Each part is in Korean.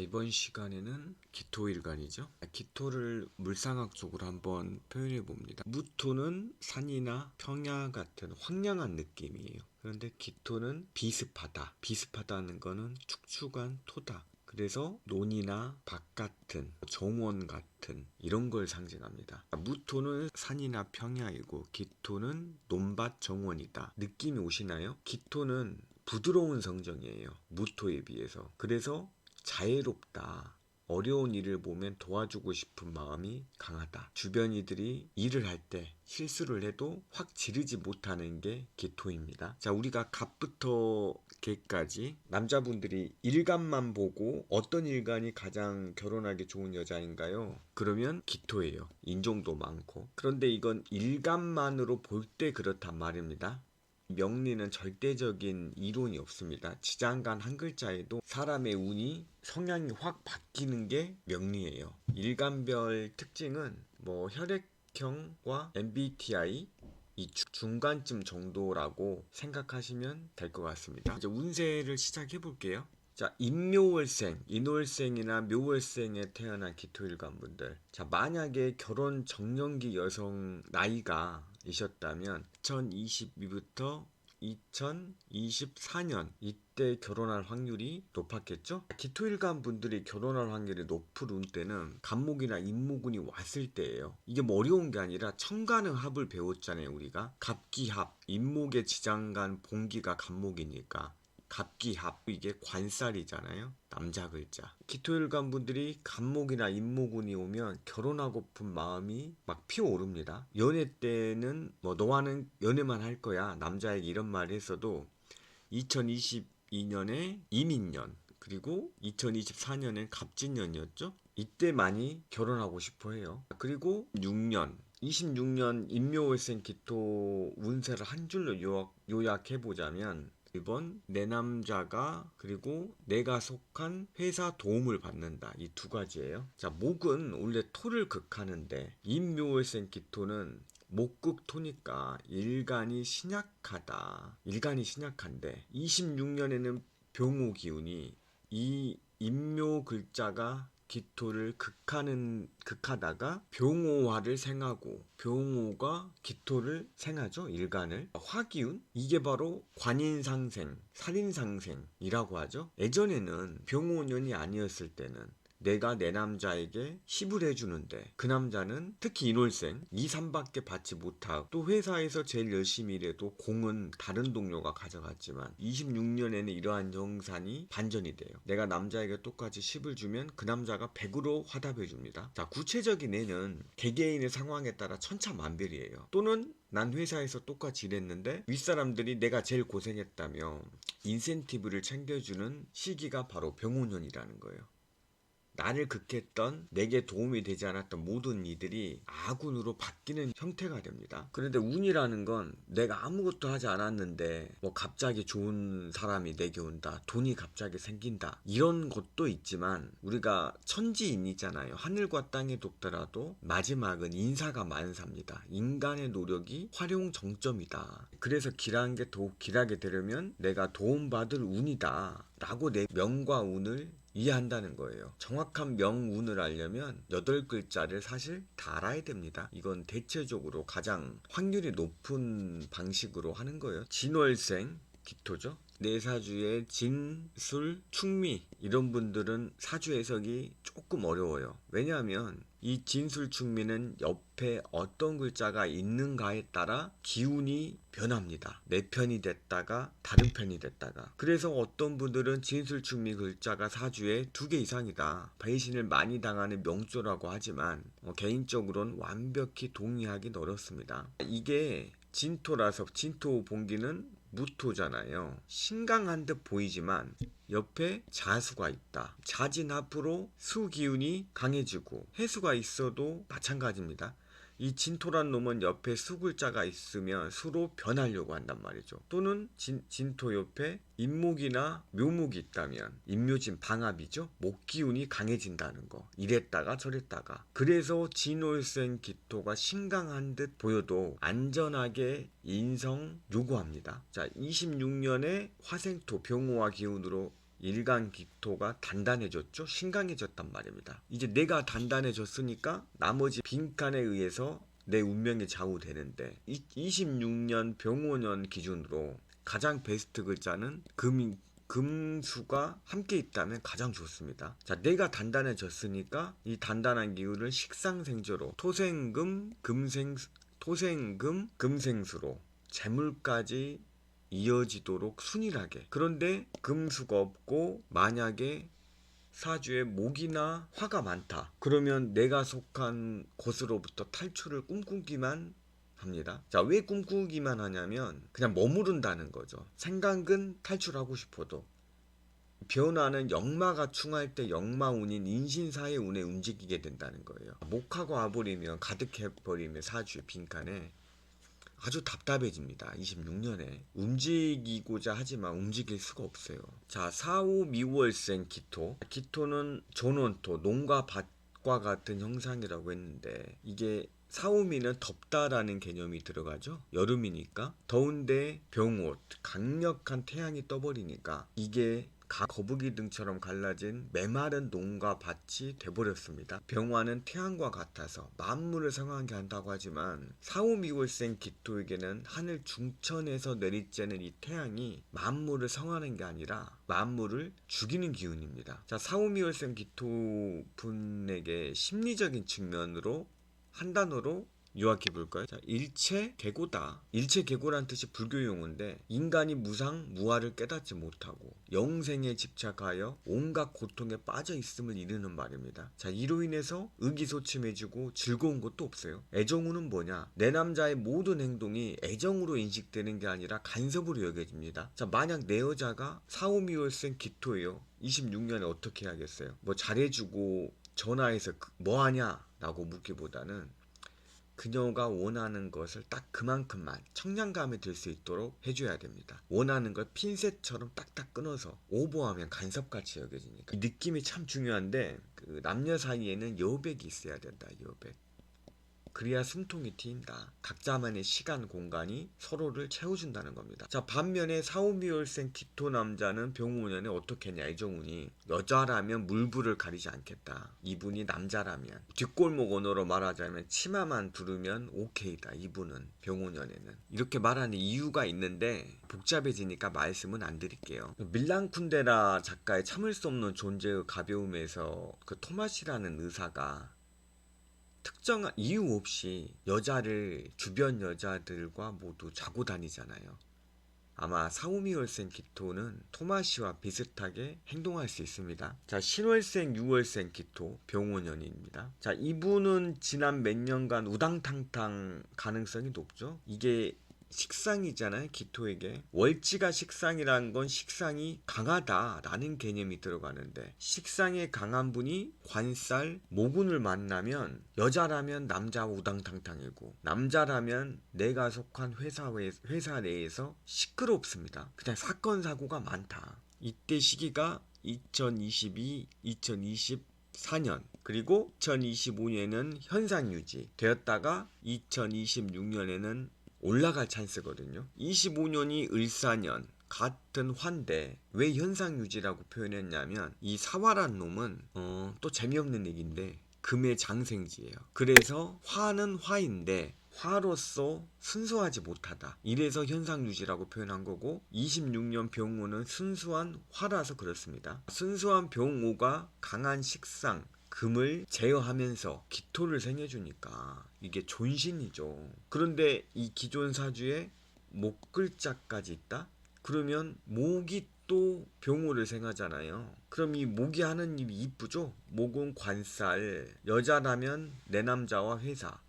이번 시간에는 기토일간이죠. 기토를 물상학적으로 한번 표현해 봅니다. 무토는 산이나 평야 같은 황량한 느낌이에요. 그런데 기토는 비습하다. 비습하다는 거는 축축한 토다. 그래서 논이나 밭 같은 정원 같은 이런 걸 상징합니다. 무토는 산이나 평야이고 기토는 논밭 정원이다. 느낌이 오시나요? 기토는 부드러운 성정이에요. 무토에 비해서. 그래서 자애롭다. 어려운 일을 보면 도와주고 싶은 마음이 강하다. 주변 이들이 일을 할 때 실수를 해도 확 지르지 못하는 게 기토입니다. 자, 우리가 갑부터 개까지 남자분들이 일간만 보고 어떤 일간이 가장 결혼하기 좋은 여자인가요? 그러면 기토예요. 인종도 많고. 그런데 이건 일간만으로 볼 때 그렇단 말입니다. 명리는 절대적인 이론이 없습니다. 지장간 한 글자에도 사람의 운이 성향이 확 바뀌는 게 명리예요. 일간별 특징은 뭐 혈액형과 MBTI 이 주- 중간쯤 정도라고 생각하시면 될 것 같습니다. 이제 운세를 시작해 볼게요. 자, 임묘월생, 인월생이나 묘월생에 태어난 기토일관 분들. 자, 만약에 결혼 정년기 여성 나이가 이셨다면 2022부터 2024년 이때 결혼할 확률이 높았겠죠? 기토일간 분들이 결혼할 확률이 높을 운때는 간목이나 임목운이 왔을 때예요. 이게 뭐 어려운 게 아니라 천간의 합을 배웠잖아요, 우리가. 갑기합, 임목의 지장간 봉기가 간목이니까 갑기합 이게 관살이잖아요. 남자 글자. 기토일간 분들이 간목이나 임목운이 오면 결혼하고픈 마음이 막 피어오릅니다. 연애 때는 뭐 너와는 연애만 할 거야. 남자에게 이런 말을 했어도 2022년에 이민년 그리고 2024년엔 갑진년이었죠. 이때 많이 결혼하고 싶어 해요. 그리고 6년 26년 임묘월생 기토 운세를 한 줄로 요약, 요약해 보자면 1번 내 남자가 그리고 내가 속한 회사 도움을 받는다 이 두 가지예요. 자 목은 원래 토를 극하는데 임묘월생 기토는 목극토니까 일간이 신약하다. 일간이 신약한데 26년에는 병호 기운이 이 임묘 글자가 기토를 극하는 극하다가 병호화를 생하고 병호가 기토를 생하죠 일간을. 화기운? 이게 바로 관인상생 살인상생이라고 하죠. 예전에는 병호년이 아니었을 때는 내가 내 남자에게 힙을 해주는데 그 남자는 특히 인월생 2, 3밖에 받지 못하고 또 회사에서 제일 열심히 일해도 공은 다른 동료가 가져갔지만 26년에는 이러한 정산이 반전이 돼요. 내가 남자에게 똑같이 10을 주면 그 남자가 100으로 화답해 줍니다. 자 구체적인 애는 개개인의 상황에 따라 천차만별이에요. 또는 난 회사에서 똑같이 일했는데 윗사람들이 내가 제일 고생했다며 인센티브를 챙겨주는 시기가 바로 병호년이라는 거예요. 나를 극했던 내게 도움이 되지 않았던 모든 이들이 아군으로 바뀌는 형태가 됩니다. 그런데 운이라는 건 내가 아무것도 하지 않았는데 뭐 갑자기 좋은 사람이 내게 온다. 돈이 갑자기 생긴다. 이런 것도 있지만 우리가 천지인이잖아요. 하늘과 땅에 돕더라도 마지막은 인사가 만사입니다. 인간의 노력이 활용 정점이다. 그래서 길한 게 더욱 길하게 되려면 내가 도움받을 운이다. 라고 내 명과 운을 이해한다는 거예요. 정확한 명운을 알려면 여덟 글자를 사실 다 알아야 됩니다. 이건 대체적으로 가장 확률이 높은 방식으로 하는 거예요. 진월생 기토죠. 내 사주의 진, 술, 충미 이런 분들은 사주 해석이 조금 어려워요. 왜냐하면 이 진술 충미는 옆에 어떤 글자가 있는가에 따라 기운이 변합니다. 내 편이 됐다가 다른 편이 됐다가 그래서 어떤 분들은 진술 충미 글자가 사주에 두 개 이상이다. 배신을 많이 당하는 명조라고 하지만 어, 개인적으로는 완벽히 동의하기 어렵습니다. 이게 진토라서 진토 봉기는 무토잖아요. 신강한 듯 보이지만 옆에 자수가 있다. 자진 앞으로 수 기운이 강해지고 해수가 있어도 마찬가지입니다. 이 진토란 놈은 옆에 수 글자가 있으면 수로 변하려고 한단 말이죠. 또는 진, 진토 옆에 임목이나 묘목이 있다면 임묘진 방합이죠. 목 기운이 강해진다는 거. 이랬다가 저랬다가. 그래서 진월생 기토가 신강한 듯 보여도 안전하게 인성 요구합니다. 자, 26년에 화생토 병호화 기운으로 일간 기토가 단단해졌죠. 신강해졌단 말입니다. 이제 내가 단단해졌으니까 나머지 빈칸에 의해서 내 운명이 좌우되는데 26년 병오년 기준으로 가장 베스트 글자는 금 금수가 함께 있다면 가장 좋습니다. 자, 내가 단단해졌으니까 이 단단한 기운을 식상생조로 토생금 금생 토생금 금생수로 재물까지 이어지도록 순일하게. 그런데 금수가 없고 만약에 사주에 목이나 화가 많다. 그러면 내가 속한 곳으로부터 탈출을 꿈꾸기만 합니다. 자, 왜 꿈꾸기만 하냐면 그냥 머무른다는 거죠. 생각은 탈출하고 싶어도 변화는 역마가 충할 때 역마운인 인신사의 운에 움직이게 된다는 거예요. 목하고 와버리면 가득해 버리면 사주의 빈칸에 아주 답답해집니다. 26년에 움직이고자 하지만 움직일 수가 없어요. 자, 4, 5 미월생 기토. 기토는 전원토, 농과 밭과 같은 형상이라고 했는데 이게 사오미는 덥다라는 개념이 들어가죠. 여름이니까 더운데 병옷, 강력한 태양이 떠버리니까 이게 가 거북이 등처럼 갈라진 메마른 농과 밭이 돼버렸습니다. 병화는 태양과 같아서 만물을 상하게 한다고 하지만 사오미월생 기토에게는 하늘 중천에서 내리쬐는 이 태양이 만물을 성하는 게 아니라 만물을 죽이는 기운입니다. 자, 사오미월생 기토 분에게 심리적인 측면으로 한 단어로 요약해 볼까요? 자, 일체 계고다. 일체 계고란 뜻이 불교 용어인데 인간이 무상 무아를 깨닫지 못하고 영생에 집착하여 온갖 고통에 빠져 있음을 이르는 말입니다. 자, 이로 인해서 의기소침해지고 즐거운 것도 없어요. 애정우는 뭐냐? 내 남자의 모든 행동이 애정으로 인식되는 게 아니라 간섭으로 여겨집니다. 자, 만약 내 여자가 사오미월생 기토예요. 26년에 어떻게 해야겠어요? 뭐 잘해주고 전화해서 그- 뭐 하냐? 라고 묻기보다는 그녀가 원하는 것을 딱 그만큼만 청량감에 들수 있도록 해줘야 됩니다. 원하는 걸 핀셋처럼 딱딱 끊어서 오버하면 간섭같이 여겨지니까 이 느낌이 참 중요한데 그 남녀 사이에는 여백이 있어야 된다. 여백. 그래야 숨통이 트인다. 각자만의 시간, 공간이 서로를 채워준다는 겁니다. 자, 반면에 사오미월생 기토 남자는 병우년에 어떻게 했냐, 이정훈이. 여자라면 물불을 가리지 않겠다. 이분이 남자라면. 뒷골목 언어로 말하자면 치마만 두르면 오케이다, 이분은. 병우년에는. 이렇게 말하는 이유가 있는데, 복잡해지니까 말씀은 안 드릴게요. 밀란 쿤데라 작가의 참을 수 없는 존재의 가벼움에서 그 토마시라는 의사가 특정한 이유 없이 여자를 주변 여자들과 모두 자고 다니잖아요. 아마 사오미 월생 기토는 토마시와 비슷하게 행동할 수 있습니다. 자, 신월생, 유월생 기토 병원연입니다. 자, 이분은 지난 몇 년간 우당탕탕 가능성이 높죠. 이게 식상이잖아요, 기토에게. 월지가 식상이라는 건 식상이 강하다라는 개념이 들어가는데, 식상에 강한 분이 관살, 모군을 만나면, 여자라면 남자와 우당탕탕이고, 남자라면 내가 속한 회사, 외- 회사 내에서 시끄럽습니다. 그냥 사건, 사고가 많다. 이때 시기가 2022, 2024년, 그리고 2025년에는 현상 유지 되었다가 2026년에는 올라갈 찬스거든요. 25년이 을사년 같은 환대 왜 현상 유지라고 표현했냐면 이 사화란 놈은 어, 또 재미없는 얘기인데 금의 장생지예요. 그래서 화는 화인데 화로서 순수하지 못하다. 이래서 현상 유지라고 표현한 거고 26년 병호는 순수한 화라서 그렇습니다. 순수한 병호가 강한 식상 금을 제어하면서 기토를 생해주니까 이게 존신이죠. 그런데 이 기존 사주에 목 글자까지 있다? 그러면 목이 또 병호를 생하잖아요. 그럼 이 목이 하는 일이 이쁘죠? 목은 관살, 여자라면 내 남자와 회사,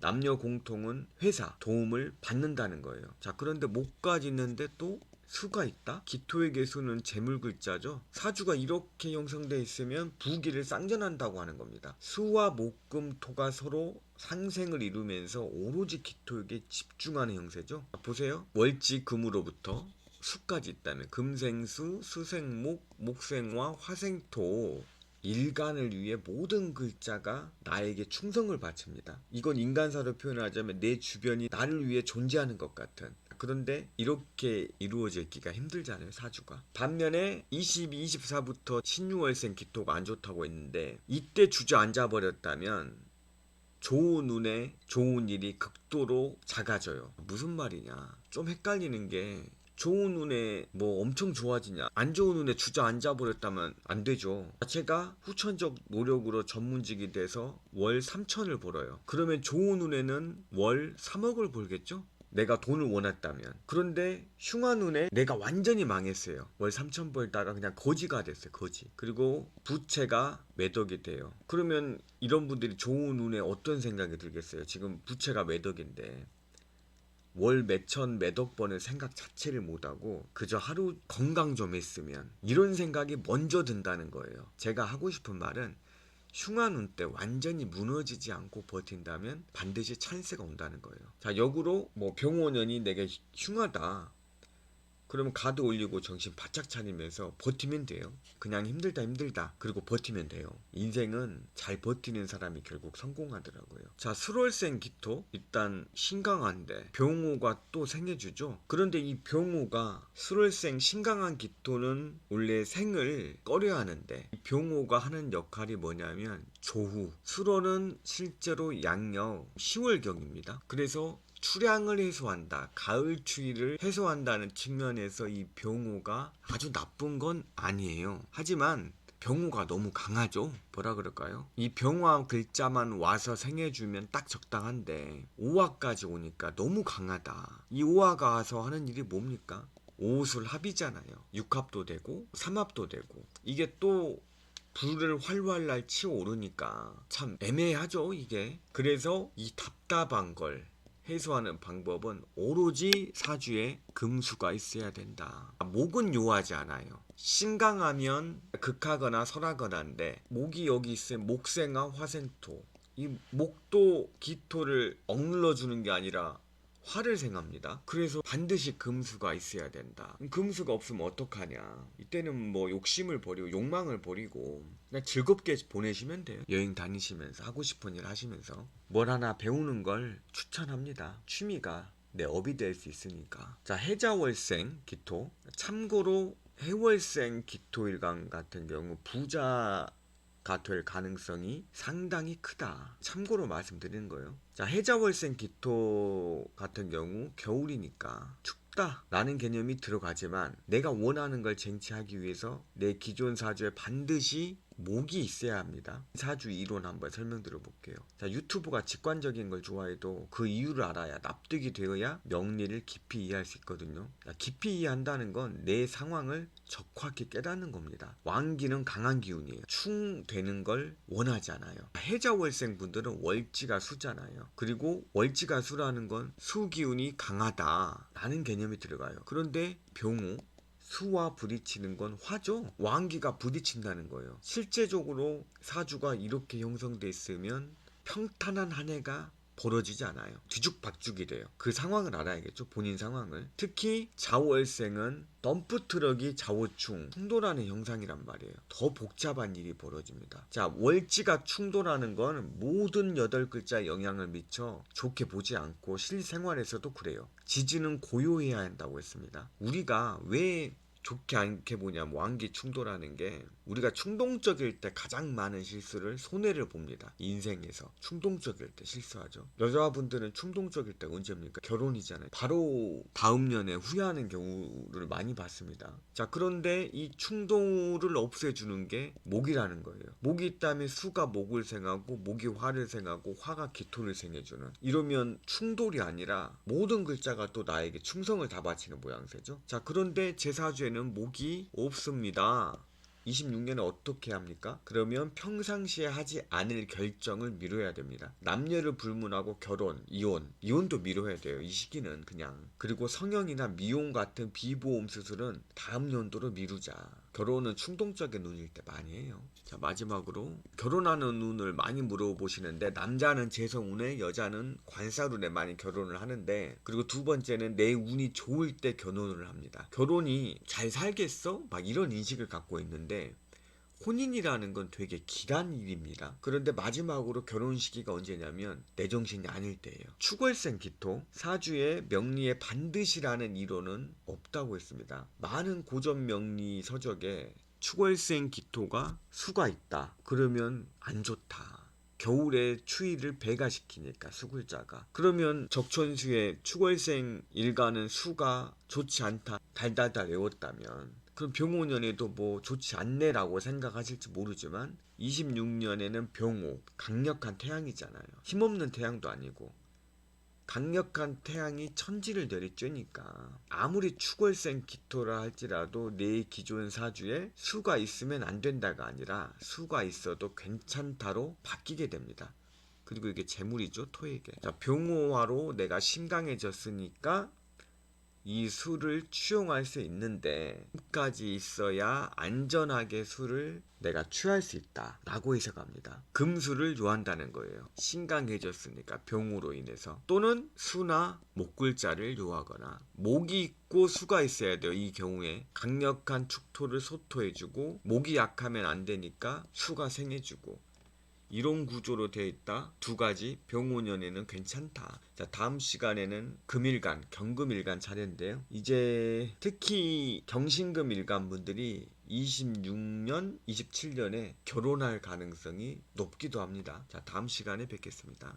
남녀 공통은 회사 도움을 받는다는 거예요. 자, 그런데 목까지 있는데 또 수가 있다? 기토의 개수는 재물 글자죠. 사주가 이렇게 형성되어 있으면 부기를 쌍전한다고 하는 겁니다. 수와 목금 토가 서로 상생을 이루면서 오로지 기토에게 집중하는 형세죠. 자, 보세요. 월지 금으로부터 수까지 있다면 금생수, 수생목, 목생화, 화생토 일간을 위해 모든 글자가 나에게 충성을 바칩니다. 이건 인간사로 표현하자면 내 주변이 나를 위해 존재하는 것 같은 그런데 이렇게 이루어지기가 힘들잖아요, 사주가. 반면에 22, 24부터 신유월생 기토가 안 좋다고 했는데 이때 주저앉아 버렸다면 좋은 운에 좋은 일이 극도로 작아져요. 무슨 말이냐? 좀 헷갈리는 게 좋은 운에 뭐 엄청 좋아지냐 안 좋은 운에 주저앉아 버렸다면 안 되죠 제가 후천적 노력으로 전문직이 돼서 월 3천을 벌어요 그러면 좋은 운에는 월 3억을 벌겠죠 내가 돈을 원했다면. 그런데 흉한 운에 내가 완전히 망했어요. 월 3천 벌다가 그냥 거지가 됐어요 거지. 그리고 부채가 매덕이 돼요. 그러면 이런 분들이 좋은 운에 어떤 생각이 들겠어요? 지금 부채가 매덕인데 월 몇천 몇억 번을 생각 자체를 못하고 그저 하루 건강 좀 했으면 이런 생각이 먼저 든다는 거예요. 제가 하고 싶은 말은 흉한 운 때 완전히 무너지지 않고 버틴다면 반드시 찬스가 온다는 거예요. 자 역으로 뭐 병원연이 내게 흉하다. 그러면 가드 올리고 정신 바짝 차리면서 버티면 돼요. 그냥 힘들다 힘들다. 그리고 버티면 돼요. 인생은 잘 버티는 사람이 결국 성공하더라고요. 자, 수월생 기토 일단 신강한데 병호가 또 생해주죠. 그런데 이 병호가 수월생 신강한 기토는 원래 생을 꺼려 하는데 이 병호가 하는 역할이 뭐냐면 조후. 수월은 실제로 양력 10월경입니다. 그래서 추량을 해소한다. 가을 추위를 해소한다는 측면에서 이 병호가 아주 나쁜 건 아니에요. 하지만 병호가 너무 강하죠? 뭐라 그럴까요? 이 병화 글자만 와서 생해주면 딱 적당한데 5화까지 오니까 너무 강하다. 이 5화가 와서 하는 일이 뭡니까? 오술 합이잖아요. 6합도 되고 3합도 되고 이게 또 불을 활활 날 치어오르니까 참 애매하죠 이게 그래서 이 답답한 걸 해소하는 방법은 오로지 사주에 금수가 있어야 된다. 목은 요하지 않아요. 신강하면 극하거나 설하거나인데 목이 여기 있으면 목생화 화생토. 이 목도 기토를 억눌러 주는 게 아니라 화를 생합니다. 그래서 반드시 금수가 있어야 된다. 금수가 없으면 어떡하냐. 이때는 뭐 욕심을 버리고 욕망을 버리고 그냥 즐겁게 보내시면 돼요. 여행 다니시면서 하고 싶은 일 하시면서 뭘 하나 배우는 걸 추천합니다. 취미가 내 업이 될 수 있으니까. 자, 해자월생 기토. 참고로 해월생 기토일강 같은 경우 부자 가 될 가능성이 상당히 크다. 참고로 말씀드리는 거예요. 자, 해자월생 기토 같은 경우 겨울이니까 춥다. 라는 개념이 들어가지만 내가 원하는 걸 쟁취하기 위해서 내 기존 사주에 반드시 목이 있어야 합니다. 사주 이론 한번 설명드려 볼게요. 자, 유튜브가 직관적인 걸 좋아해도 그 이유를 알아야 납득이 되어야 명리를 깊이 이해할 수 있거든요. 자, 깊이 이해한다는 건 내 상황을 적확히 깨닫는 겁니다. 왕기는 강한 기운이에요. 충되는 걸 원하잖아요. 해자월생 분들은 월지가 수잖아요. 그리고 월지가 수라는 건 수기운이 강하다라는 개념이 들어가요. 그런데 병우 수와 부딪히는 건 화죠. 왕기가 부딪힌다는 거예요. 실제적으로 사주가 이렇게 형성돼 있으면 평탄한 한 해가 벌어지지 않아요. 뒤죽박죽이 돼요. 그 상황을 알아야겠죠. 본인 상황을. 특히 자월생은 덤프 트럭이 자wo충 충돌하는 형상이란 말이에요. 더 복잡한 일이 벌어집니다. 자, 월지가 충돌하는 건 모든 여덟 글자에 영향을 미쳐 좋게 보지 않고 실생활에서도 그래요. 지지는 고요해야 한다고 했습니다. 우리가 왜 좋게 않게 보냐면 왕기 충돌하는 게 우리가 충동적일 때 가장 많은 실수를 손해를 봅니다. 인생에서 충동적일 때 실수하죠. 여자분들은 충동적일 때 언제입니까? 결혼이잖아요. 바로 다음 년에 후회하는 경우를 많이 봤습니다. 자 그런데 이 충동을 없애주는 게 목이라는 거예요. 목이 있다면 수가 목을 생하고 목이 화를 생하고 화가 기토를 생해주는 이러면 충돌이 아니라 모든 글자가 또 나에게 충성을 다 바치는 모양새죠. 자 그런데 제 사주에 는 목이 없습니다. 26년에 어떻게 합니까? 그러면 평상시에 하지 않을 결정을 미뤄야 됩니다. 남녀를 불문하고 결혼, 이혼, 이혼도 미뤄야 돼요. 이 시기는 그냥. 그리고 성형이나 미용 같은 비보험 수술은 다음 연도로 미루자. 결혼은 충동적인 눈일 때 많이 해요. 자, 마지막으로 결혼하는 운을 많이 물어보시는데 남자는 재성운에 여자는 관살운에 많이 결혼을 하는데 그리고 두 번째는 내 운이 좋을 때 결혼을 합니다. 결혼이 잘 살겠어? 막 이런 인식을 갖고 있는데 혼인이라는 건 되게 길한 일입니다. 그런데 마지막으로 결혼 시기가 언제냐면 내 정신이 아닐 때예요. 추월생 기토 사주의 명리에 반드시라는 이론은 없다고 했습니다. 많은 고전 명리 서적에 추월생 기토가 수가 있다. 그러면 안 좋다. 겨울에 추위를 배가시키니까 수굴자가 그러면 적천수의 추월생 일가는 수가 좋지 않다 달달달 외웠다면 그럼 병오년에도 뭐 좋지 않네라고 생각하실지 모르지만 26년에는 병오 강력한 태양이잖아요 힘없는 태양도 아니고 강력한 태양이 천지를 내리쬐니까 아무리 추골생 기토라 할지라도 내 기존 사주에 수가 있으면 안 된다가 아니라 수가 있어도 괜찮다로 바뀌게 됩니다. 그리고 이게 재물이죠 토에게. 자 병호화로 내가 심강해졌으니까 이 수를 취용할 수 있는데 끝까지 있어야 안전하게 수를 내가 취할 수 있다 라고 해석합니다. 금수를 요한다는 거예요. 신강해졌으니까 병으로 인해서. 또는 수나 목글자를 요하거나 목이 있고 수가 있어야 돼요. 이 경우에 강력한 축토를 소토해주고 목이 약하면 안 되니까 수가 생해주고 이런 구조로 되어 있다. 두 가지 병오년에는 괜찮다. 자, 다음 시간에는 금일간, 경금일간 차례인데요. 이제 특히 경신금일간 분들이 26년, 27년에 결혼할 가능성이 높기도 합니다. 자, 다음 시간에 뵙겠습니다.